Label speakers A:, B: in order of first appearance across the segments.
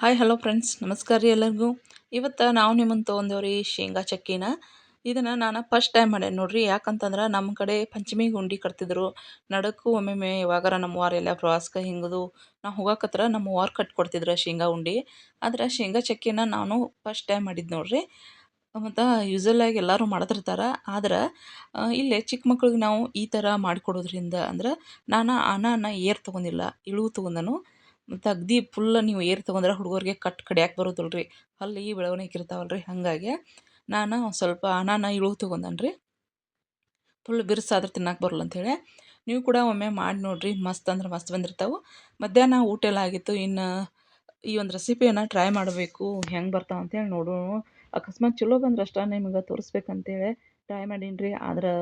A: Hi hello friends ನಮಸ್ಕಾರ ರೀ ಎಲ್ಲರಿಗೂ. ಇವತ್ತು ನಾವು ನಿಮ್ಮನ್ನು ತೊಗೊಂಡೇವ್ರಿ ಶೇಂಗಾ ಚಕ್ಕಿನ. ಇದನ್ನು ನಾನು ಫಸ್ಟ್ ಟೈಮ್ ಮಾಡೇನೆ ನೋಡ್ರಿ. ಯಾಕಂತಂದ್ರೆ ನಮ್ಮ ಕಡೆ ಪಂಚಮಿಗೆ ಉಂಡೆ ಕಟ್ತಿದ್ರು. ನಡಕ್ಕೂ ಒಮ್ಮೊಮ್ಮೆ ನಮ್ಮ ವಾರ ಎಲ್ಲ ಪ್ರವಾಸಕ್ಕೆ ಹಿಂಗದು, ನಾವು ನಮ್ಮ ವಾರ ಕಟ್ಕೊಡ್ತಿದ್ರು ಶೇಂಗಾ ಉಂಡೆ ಆದ್ರೆ ಶೇಂಗಾ ಚಕ್ಕಿನ ನಾನು ಫಸ್ಟ್ ಟೈಮ್ ಮಾಡಿದ್ದು ನೋಡ್ರಿ. ಮತ್ತು ಯೂಸಲ್ಲಾಗಿ ಎಲ್ಲರೂ ಮಾಡ್ತಿರ್ತಾರೆ. ಆದ್ರೆ ಇಲ್ಲೇ ಚಿಕ್ಕ ಮಕ್ಳಿಗೆ ನಾವು ಈ ಥರ ಮಾಡಿಕೊಡೋದ್ರಿಂದ ಅಂದ್ರೆ ನಾನು ಅನ್ನ ಏರ್ ತೊಗೊಂಡಿಲ್ಲ ಇಳು ತೊಗೊಂಡನು. ಮತ್ತು ಅಗದಿ ಫುಲ್ ನೀವು ಏರ್ ತೊಗೊಂಡ್ರೆ ಹುಡುಗರಿಗೆ ಕಟ್ ಕಡಿಯಾಕೆ ಬರೋದಿಲ್ಲ ರೀ ಹಲ್ಲಿ ಬೆಳವಣಿಗೆ ಇರ್ತಾವಲ್ಲ ಹಾಗಾಗಿ ನಾನು ಸ್ವಲ್ಪ ಅನಾನ ಇಳು ತೊಗೊಂಡನ್ರಿ. ಫುಲ್ ಬಿರ್ಸಾದ್ರೆ ತಿನ್ನಕ್ಕೆ ಬರಲ್ಲ ಅಂಥೇಳಿ ನೀವು ಕೂಡ ಒಮ್ಮೆ ಮಾಡಿ ನೋಡಿರಿ. ಮಸ್ತ್ ಅಂದ್ರೆ ಮಸ್ತ್ ಬಂದಿರ್ತಾವೆ. ಮಧ್ಯಾಹ್ನ ಊಟ ಎಲ್ಲ ಆಗಿತ್ತು. ಇನ್ನು ಈ ಒಂದು ರೆಸಿಪಿಯನ್ನು ಟ್ರೈ ಮಾಡಬೇಕು. ಹೆಂಗೆ ಬರ್ತಾವೆ ಅಂತೇಳಿ ನೋಡೋಣ. ಅಕಸ್ಮಾತ್ ಚಲೋ ಬಂದ್ರೆ ಅಷ್ಟೇ ನಿಮ್ಗೆ ತೋರಿಸ್ಬೇಕಂತೇಳಿ ಟ್ರೈ ಮಾಡೀನಿ ರೀ ಆದ್ರೆ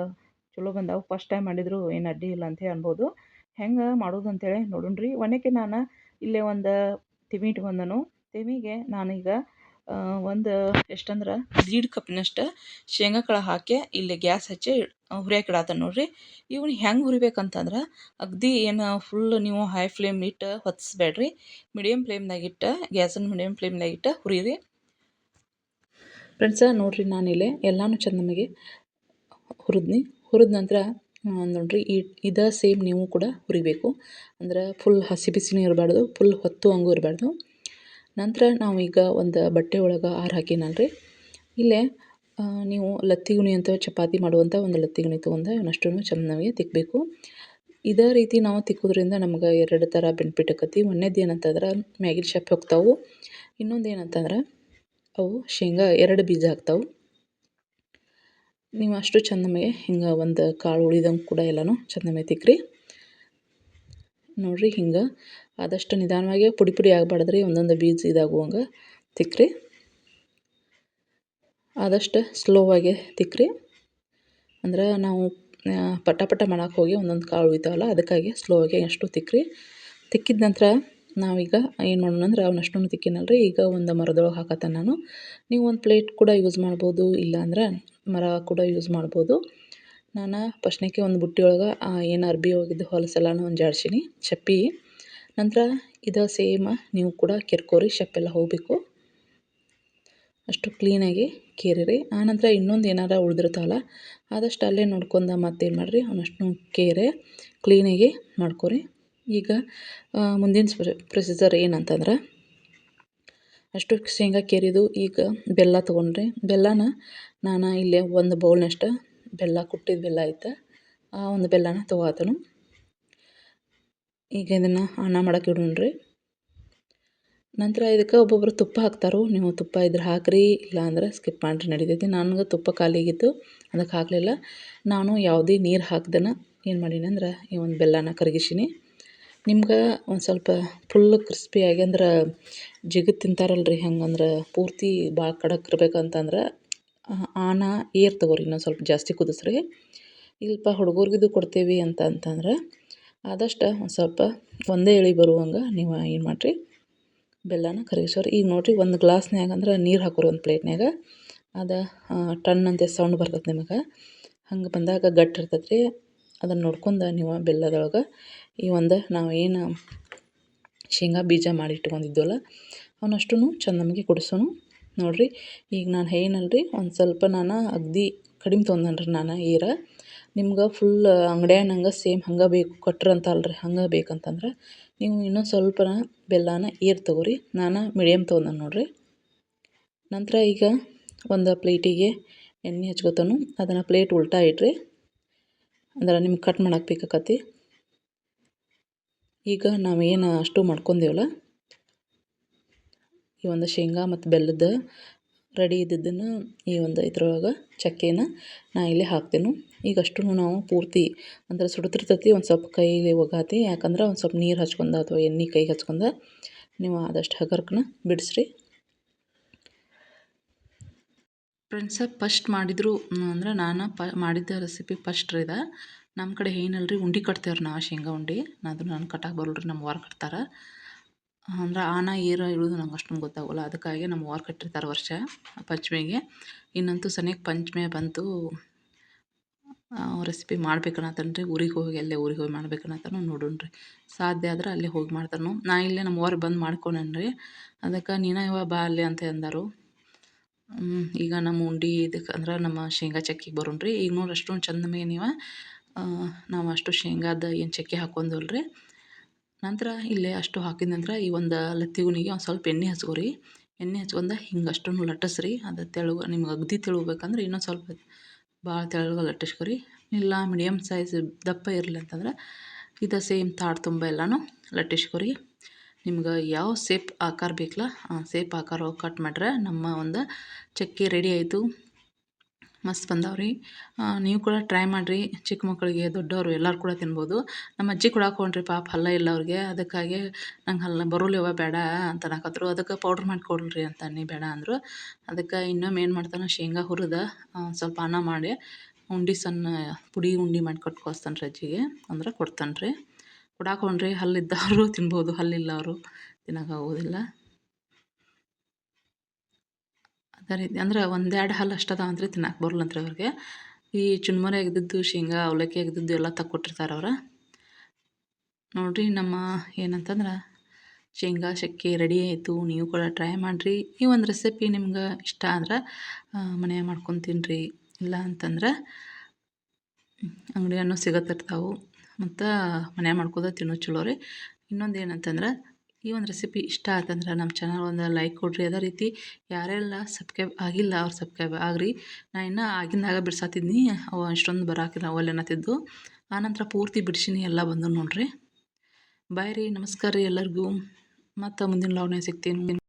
A: ಚಲೋ ಬಂದಾವೆ. ಫಸ್ಟ್ ಟೈಮ್ ಮಾಡಿದ್ರು ಏನು ಅಡ್ಡಿ ಇಲ್ಲ ಅಂತೇಳಿ ಅನ್ಬೋದು. ಹೆಂಗೆ ಮಾಡೋದು ಅಂತೇಳಿ ನೋಡೋಣ ರೀ ಒನಕ್ಕೆ ನಾನು ಇಲ್ಲೇ ಒಂದು ತಿಮಿ ಇಟ್ಕೊಂಡನು ತಿಮಿಗೆ ನಾನೀಗ ಒಂದು ಎಷ್ಟಂದ್ರೆ, ದೀಡ್ ಕಪ್ನಷ್ಟು ಶೇಂಗಾ ಕಾಳು ಹಾಕಿ ಇಲ್ಲಿ ಗ್ಯಾಸ್ ಹಚ್ಚಿ ಹುರಿಯಕ್ಕೆ ಇಡಾತೇನೆ ನೋಡಿರಿ. ಇವ್ನ ಹೆಂಗೆ ಹುರಿಬೇಕಂತಂದ್ರೆ, ಅಗ್ದಿ ಏನು ಫುಲ್ ನೀವು ಹೈ ಫ್ಲೇಮ್ ಇಟ್ಟು ಹೊತ್ತಿಸ್ಬೇಡ್ರಿ ಮೀಡಿಯಮ್ ಫ್ಲೇಮ್ನಾಗ ಇಟ್ಟು ಗ್ಯಾಸನ್ನು ಮೀಡಿಯಮ್ ಫ್ಲೇಮ್ನಾಗ ಇಟ್ಟು ಹುರಿಯಿರಿ ಫ್ರೆಂಡ್ಸ ನೋಡಿರಿ ಎಲ್ಲನೂ ಚೆಂದ ನಮಗೆ ಹುರಿದ್ನಿ. ಹುರಿದ ನಂತರ ನೋಡಿರಿ, ಈ, ಇದೇ ಸೇಮ್ ನೀವು ಕೂಡ ಹುರಿಬೇಕು. ಅಂದ್ರೆ ಫುಲ್ ಹಸಿ ಬಿಸಿನೂ ಇರಬಾರ್ದು ಫುಲ್ ಹೊತ್ತು ಹಂಗೂ ಇರಬಾರ್ದು. ನಂತರ ನಾವು ಈಗ ಒಂದು ಬಟ್ಟೆ ಒಳಗೆ ಆರು ಹಾಕಿನಲ್ಲ ರೀ ಇಲ್ಲೇ ನೀವು ಲತ್ತಿಗುಣಿ ಅಂತ ಚಪಾತಿ ಮಾಡುವಂಥ ಒಂದು ಲತ್ತಿಗುಣಿ ತೊಗೊಂಡು ಚೆಂದ ಚೆನ್ನಾಗಿ ತಿಕ್ಕಬೇಕು ಇದೇ ರೀತಿ ನಾವು ತಿಕ್ಕೋದ್ರಿಂದ ನಮ್ಗೆ ಎರಡು ಥರ ಬೆನಿಫಿಟ್ ಆಕತಿ. ಒಂದೇದು ಏನಂತಂದ್ರೆ ಮ್ಯಾಗಿನ ಶೆಪ್ ಹೋಗ್ತಾವೆ. ಇನ್ನೊಂದು ಏನಂತಂದ್ರೆ, ಅವು ಶೇಂಗಾ ಎರಡು ಬೀಜ ಆಗ್ತಾವೆ ನೀವು ಅಷ್ಟು ಚಂದಮಗೆ ಹಿಂಗೆ ಒಂದು ಕಾಳು ಉಳಿದಂಗೆ ಕೂಡ ಎಲ್ಲನೂ ಚಂದಮೆ ತಿಕ್ಕ್ರಿ ನೋಡಿರಿ ಹಿಂಗೆ ಆದಷ್ಟು ನಿಧಾನವಾಗಿ ಪುಡಿ ಪುಡಿ ಆಗಬಾರ್ದ್ರಿ, ಒಂದೊಂದು ಬೀಜ ಇದಾಗುವಂಗೆ ತಿಕ್ಕ್ರಿ ಆದಷ್ಟು ಸ್ಲೋವಾಗಿ ತಿಕ್ಕ್ರಿ ಅಂದ್ರೆ ನಾವು ಪಟ ಪಟ ಮಾಡಕ್ಕೆ ಹೋಗಿ ಒಂದೊಂದು ಕಾಳು ಉಳಿತಾವಲ್ಲ ಅದಕ್ಕಾಗಿ ಸ್ಲೋ ಆಗಿ ಅಷ್ಟು ತಿಕ್ಕ್ರಿ ತಿಕ್ಕಿದ ನಂತರ ನಾವೀಗ ಏನು ಮಾಡೋಣ ಅಂದ್ರೆ ಅವನಷ್ಟನ್ನು ತಿಕ್ಕಿನಲ್ಲ ರೀ ಈಗ ಒಂದು ಮರದೊಳಗೆ ಹಾಕತ್ತೆ ನಾನು. ನೀವು ಒಂದು ಪ್ಲೇಟ್ ಕೂಡ ಯೂಸ್ ಮಾಡ್ಬೋದು ಇಲ್ಲಾಂದ್ರೆ ಮರ ಕೂಡ ಯೂಸ್ ಮಾಡ್ಬೋದು. ನಾನು ಫಸ್ಟ್ನೇಕೆ ಒಂದು ಬುಟ್ಟಿ ಒಳಗೆ ಏನು ಅರ್ಬಿ ಹೋಗಿದ್ದು ಹೊಲಸೆಲ್ಲನೂ ಒಂದು ಜಾಡ್ಸೀನಿ ಚಪ್ಪಿ ನಂತರ ಇದು ಸೇಮ ನೀವು ಕೂಡ ಕೆರ್ಕೋರಿ ಚಪ್ಪೆಲ್ಲ ಹೋಗಬೇಕು. ಅಷ್ಟು ಕ್ಲೀನಾಗಿ ಕೇರಿರಿ. ಆನಂತರ ಇನ್ನೊಂದು ಏನಾರ ಉಳಿದಿರ್ತಾವಲ್ಲ, ಆದಷ್ಟು ಅಲ್ಲೇ ನೋಡ್ಕೊಂಡ ಮತ್ತೇನು ಮಾಡಿರಿ ಅವನಷ್ಟು ಕೇರೆ ಕ್ಲೀನಾಗಿ ಮಾಡ್ಕೊರಿ. ಈಗ ಮುಂದಿನ ಪ್ರೊಸೀಜರ್ ಏನಂತಂದ್ರೆ ಅಷ್ಟು ಶೇಂಗಾ ಕೇರಿದು ಈಗ ಬೆಲ್ಲ ತೊಗೊಂಡ್ರಿ, ಬೆಲ್ಲನ ನಾನು ಇಲ್ಲೇ ಒಂದು ಬೌಲ್ನಷ್ಟು ಬೆಲ್ಲ ಕುಟ್ಟಿದ ಬೆಲ್ಲ ಐತೆ, ಆ ಒಂದು ಬೆಲ್ಲನ ತೊಗೋತನು. ಈಗ ಇದನ್ನು ಅನ್ನ ಮಾಡಕ್ಕೆ ಇಡೋಣ್ರಿ. ನಂತರ ಇದಕ್ಕೆ ಒಬ್ಬೊಬ್ಬರು ತುಪ್ಪ ಹಾಕ್ತಾರೋ, ನೀವು ತುಪ್ಪ ಇದ್ರೆ ಹಾಕ್ರಿ, ಇಲ್ಲ ಅಂದ್ರೆ ಸ್ಕಿಪ್ ಮಾಡಿರಿ, ನಡೀತೈತಿ. ನನಗೆ ತುಪ್ಪ ಖಾಲಿಯಾಗಿತ್ತು ಅದಕ್ಕೆ ಹಾಕಲಿಲ್ಲ. ನಾನು ಯಾವುದೇ ನೀರು ಹಾಕ್ದನ ಏನು ಮಾಡೀನಿ ಈ ಒಂದು ಬೆಲ್ಲನ ಕರಗಿಸೀನಿ. ನಿಮ್ಗೆ ಒಂದು ಸ್ವಲ್ಪ ಫುಲ್ ಕ್ರಿಸ್ಪಿಯಾಗಿ ಅಂದ್ರೆ ಜಿಗು ತಿಂತಾರಲ್ಲ ರೀ ಹೆಂಗಂದ್ರೆ ಪೂರ್ತಿ ಭಾಳ ಖಡಕ್ ಇರ್ಬೇಕಂತಂದ್ರೆ ಆನ, ಏರ್ ತಗೋರಿ ಇನ್ನೊಂದು ಸ್ವಲ್ಪ ಜಾಸ್ತಿ ಕುದಿಸ್ರಿ. ಇಲ್ಲಪ್ಪ ಹುಡುಗರಿಗಿದು ಕೊಡ್ತೀವಿ ಅಂತ ಅಂತಂದ್ರೆ ಆದಷ್ಟು ಒಂದು ಸ್ವಲ್ಪ ಒಂದೇ ಇಳಿ ಬರುವಂಗೆ ನೀವು ಏನು ಮಾಡಿರಿ, ಬೆಲ್ಲನ ಕರಗಿಸೋರಿ. ಈಗ ನೋಡಿರಿ ಒಂದು ಗ್ಲಾಸ್ನ್ಯಾಗ ಅಂದ್ರೆ ನೀರು ಹಾಕೋರಿ ಒಂದು ಪ್ಲೇಟ್ನ್ಯಾಗ. ಅದು ಟನ್ ಅಂತ ಸೌಂಡ್ ಬರ್ತದೆ ನಿಮಗೆ. ಹಂಗೆ ಬಂದಾಗ ಗಟ್ಟಿ ಇರ್ತೈತೆ ರೀ ಅದನ್ನು ನೋಡ್ಕೊಂಡು ನೀವು ಬೆಲ್ಲದೊಳಗೆ ಈ ಒಂದು ನಾವು ಏನು ಶೇಂಗಾ ಬೀಜ ಮಾಡಿ ಇಟ್ಕೊಂಡಿದ್ವಲ್ಲ ಅವನಷ್ಟು ಚಂದ ನಮಗೆ ಕುಡಿಸೋನು. ನೋಡಿರಿ, ಈಗ ನಾನು ಏನಲ್ಲ ರೀ ಒಂದು ಸ್ವಲ್ಪ ನಾನು ಅಗ್ದಿ ಕಡಿಮೆ ತೊಗೊಂಡೇನಿ ರೀ ನಾನು ಏರ. ನಿಮ್ಗೆ ಫುಲ್ ಅಂಗಡ್ಯಾನಂಗೆ ಸೇಮ್ ಹಂಗೆ ಬೇಕು ಕೊಟ್ರಂತ ಅಲ್ರಿ ಹಂಗೆ ಬೇಕಂತಂದ್ರೆ ನೀವು ಇನ್ನೊಂದು ಸ್ವಲ್ಪ ಬೆಲ್ಲನ ಏರ್ ತೊಗೋರಿ, ನಾನು ಮೀಡಿಯಮ್ ತೊಗೊಂಡೇನಿ ನೋಡಿರಿ. ನಂತರ ಈಗ ಒಂದು ಪ್ಲೇಟಿಗೆ ಎಣ್ಣೆ ಹಚ್ಕೊತಾನು, ಅದನ್ನು ಪ್ಲೇಟ್ ಉಲ್ಟಾ ಇಟ್ರಿ ಅಂದ್ರೆ ನಿಮ್ಗೆ ಕಟ್ ಮಾಡಕ್ಕೆ ಬೇಕಾಕತಿ ಈಗ ನಾವು ಏನು ಅಷ್ಟು ಮಾಡ್ಕೊಂಡೇವಲ್ಲ? ಈ ಒಂದು ಶೇಂಗಾ ಮತ್ತು ಬೆಲ್ಲದ ರೆಡಿ ಇದ್ದಿದ್ದನ್ನು ಈ ಒಂದು ಇದ್ರೊಳಗೆ ಚಕ್ಕೆನ ನಾ ಇಲ್ಲಿ ಹಾಕ್ತೇನೆ. ಈಗ ಅಷ್ಟು ನಾವು ಪೂರ್ತಿ ಅಂದ್ರೆ ಸುಡ್ತಿರ್ತೈತಿ, ಒಂದು ಸ್ವಲ್ಪ ಕೈಗೆ ಒಗಾತಿ, ಯಾಕಂದ್ರೆ ಒಂದು ಸ್ವಲ್ಪ ನೀರು ಹಚ್ಕೊಂದ ಅಥವಾ ಎಣ್ಣೆ ಕೈಗೆ ಹಚ್ಕೊಂದ ನೀವು ಆದಷ್ಟು ಹಗರ್ಕನ ಬಿಡಿಸ್ರಿ. ಫ್ರೆಂಡ್ಸ ಫಸ್ಟ್ ಮಾಡಿದ್ರು ಅಂದ್ರೆ ನಾನು ಪ ಮಾಡಿದ್ದ ರೆಸಿಪಿ ಫಸ್ಟ್ ರೀ ಇದು. ನಮ್ಮ ಕಡೆ ಏನಲ್ಲ ರೀ ಉಂಡೆ ಕಟ್ತೇವ್ರಿ ನಾವು ಶೇಂಗಾ ಉಂಡೆ. ಅದು ನಾನು ಕಟ್ಟಕ್ಕೆ ಬರಲ್ಲ ರೀ ನಮ್ಮ ವಾರ ಕಟ್ತಾರೆ. ಅಂದ್ರೆ ಆನ ಏರ ಇರೋದು ನಂಗೆ ಅಷ್ಟೊಂದು ಗೊತ್ತಾಗೋಲ್ಲ. ಅದಕ್ಕಾಗಿ ನಮ್ಮ ವಾರ ಕಟ್ಟಿರ್ತಾರೆ ವರ್ಷ ಪಂಚಮಿಗೆ. ಇನ್ನಂತೂ ಸನಿಯಕ್ಕೆ ಪಂಚಮಿ ಬಂತು ರೆಸಿಪಿ ಮಾಡ್ಬೇಕನ್ನತ್ತಾನ ರೀ ಊರಿಗೆ ಹೋಗಿ, ಅಲ್ಲೇ ಊರಿಗೆ ಹೋಗಿ ಮಾಡ್ಬೇಕನ್ನತ್ತಾನು ನೋಡೋಣ ರೀ ಸಾಧ್ಯ ಆದ್ರೆ ಅಲ್ಲೇ ಹೋಗಿ ಮಾಡ್ತಾನು ನಾ ಇಲ್ಲೇ ನಮ್ಮ ಅವ್ರಿಗೆ ಬಂದು ಮಾಡ್ಕೊಂಡೇನು ರೀ ಅದಕ್ಕೆ ನೀನು ಇವ ಬಾ ಅಲ್ಲೇ ಅಂತ ಅಂದರು. ಈಗ ನಮ್ಮ ಉಂಡಿ ಇದಕ್ಕೆ ಅಂದ್ರೆ ನಮ್ಮ ಶೇಂಗಾ ಚಕ್ಕಿಗೆ ಬರೋಣ ರೀ ಈಗ ನೋಡಿ ಅಷ್ಟೊಂದು ಚಂದ ಮೇಲೆ ನೀವು. ನಾವು ಅಷ್ಟು ಶೇಂಗಾದ ಏನು ಚಕ್ಕೆ ಹಾಕೊಂದಿಲ್ಲ ರೀ ನಂತರ ಇಲ್ಲೇ ಅಷ್ಟು ಹಾಕಿದ ನಂತರ ಈ ಒಂದು ಲತ್ತಿಗುನಿಗೆ ಒಂದು ಸ್ವಲ್ಪ ಎಣ್ಣೆ ಹಚ್ಕೋರಿ. ಎಣ್ಣೆ ಹಚ್ಕೊಂಡ ಹಿಂಗೆ ಅಷ್ಟನ್ನು ಲಟ್ಟಿಸ್ರಿ. ಅದು ತೆಳುಗ ನಿಮ್ಗೆ ಅಗದಿ ತೆಳುಬೇಕಂದ್ರೆ ಇನ್ನೊಂದು ಸ್ವಲ್ಪ ಭಾಳ ತೆಳುಗ ಲಟ್ಟಿಸ್ಕೊರಿ. ಇಲ್ಲ ಮೀಡಿಯಮ್ ಸೈಜ್ ದಪ್ಪ ಇರಲಿ ಅಂತಂದ್ರೆ ಇದು ಸೇಮ್ ತಾಟ್ ತುಂಬ ಎಲ್ಲನೂ ಲಟ್ಟಿಸ್ಕೊರಿ. ನಿಮ್ಗೆ ಯಾವ ಸೇಪ್ ಆಕಾರ ಬೇಕಲ್ಲ ಆ ಸೇಪ್ ಆಕಾರ ಕಟ್ ಮಾಡ್ರೆ ನಮ್ಮ ಒಂದು ಚಕ್ಕೆ ರೆಡಿ ಆಯಿತು. ಮಸ್ತ್ ಬಂದಾವ್ರಿ ನೀವು ಕೂಡ ಟ್ರೈ ಮಾಡಿರಿ. ಚಿಕ್ಕ ಮಕ್ಕಳಿಗೆ, ದೊಡ್ಡವರು ಎಲ್ಲರೂ ಕೂಡ ತಿನ್ಬೋದು. ನಮ್ಮ ಅಜ್ಜಿ ಕೂಡ ಹಾಕೊಂಡ್ರಿ ಪಾಪ, ಹಲ್ಲ ಇಲ್ಲ ಅವ್ರಿಗೆ. ಅದಕ್ಕಾಗಿ ನಂಗೆ ಹಲ್ಲ ಬರೋಲ್ಲವ ಬೇಡ ಅಂತ ಅನ್ನಕತ್ರು. ಅದಕ್ಕೆ ಪೌಡ್ರ್ ಮಾಡಿಕೊಡ್ರಿ ಅಂತ ನೀ ಬೇಡ ಅಂದರು. ಅದಕ್ಕೆ ಇನ್ನೊಮ್ಮೆ ಏನು ಮಾಡ್ತಾನೆ, ಶೇಂಗಾ ಹುರಿದ ಸ್ವಲ್ಪ ಅನ್ನ ಮಾಡಿ, ಉಂಡೆ ಸಣ್ಣ ಪುಡಿ ಉಂಡೆ ಮಾಡಿ ಕೊಟ್ಟು ಕಳಿಸ್ತಾನೆ ರೀ ಅಜ್ಜಿಗೆ. ಅಂದ್ರೆ ಕೊಡ್ತಾನೆ ರೀ. ಕೊಡಾಕೊಂಡ್ರಿ ಹಲ್ಲಿದ್ದವರು ತಿನ್ಬೋದು. ಹಲ್ಲಿಲ್ಲ ಅವರು ತಿನ್ನೋಕ್ಕಾಗೋದಿಲ್ಲ ಅದೇ ರೀತಿ ಅಂದ್ರೆ ಒಂದೆರಡು ಹಲ್ಲು ಅಷ್ಟು ಅದಾವ ಅಂದ್ರೆ ತಿನ್ನಕ್ಕೆ ಬರಲ್ಲಂತ್ರಿ ಅವ್ರಿಗೆ. ಈ ಚುನ್ಮರಿ ಅಗ್ದಿದ್ದು ಶೇಂಗಾ, ಅವಲಕ್ಕಿ ಎಲ್ಲಾ ಎಲ್ಲ ತಕ್ಕೊಟ್ಟಿರ್ತಾರೆ ಅವ್ರು. ನೋಡಿರಿ ನಮ್ಮ ಏನಂತಂದ್ರೆ ಶೇಂಗಾ, ಶಕ್ಕಿ ರೆಡಿ ಆಯಿತು. ನೀವು ಕೂಡ ಟ್ರೈ ಮಾಡಿರಿ. ಈ ಒಂದು ರೆಸಿಪಿ ನಿಮ್ಗೆ ಇಷ್ಟ ಅಂದ್ರೆ ಮನೆ ಮಾಡ್ಕೊಂಡು ತಿನ್ನಿರಿ ಇಲ್ಲ ಅಂತಂದ್ರೆ ಅಂಗಡಿಯನ್ನು ಸಿಗತ್ತಿರ್ತಾವೆ. ಮತ್ತು ಮನೆ ಮಾಡ್ಕೋದ ತಿನ್ನೋ ಚಲೋ ರೀ. ಇನ್ನೊಂದು ಏನಂತಂದ್ರೆ ಈ ಒಂದು ರೆಸಿಪಿ ಇಷ್ಟ ಆಯ್ತಂದ್ರೆ ನಮ್ಮ ಚಾನಲ್ ಒಂದು ಲೈಕ್ ಕೊಡಿರಿ. ಅದೇ ರೀತಿ ಯಾರೆಲ್ಲ ಸಬ್ಸ್ಕ್ರೈಬ್ ಆಗಿಲ್ಲ, ಅವ್ರು ಸಬ್ಸ್ಕ್ರೈಬ್ ಆಗ್ರಿ. ನಾ ಇನ್ನೂ ಆಗಿಂದಾಗ ಬಿಡ್ಸಾತಿದ್ನಿ. ಅವು ಅಷ್ಟೊಂದು ಬರಾಕಿಲ್ಲ ಒಲ್ಲೆ ಅನ್ನತ್ತಿದ್ದು ಆನಂತರ ಪೂರ್ತಿ ಬಿಡಿಸಿನಿ, ಎಲ್ಲ ಬಂದು ನೋಡಿರಿ. ಬಾಯ್ ರೀ, ನಮಸ್ಕಾರ ರೀ ಎಲ್ಲರಿಗೂ. ಮತ್ತು ಮುಂದಿನ ಲಾಗ್ನಾಗ ಸಿಗ್ತೀನಿ.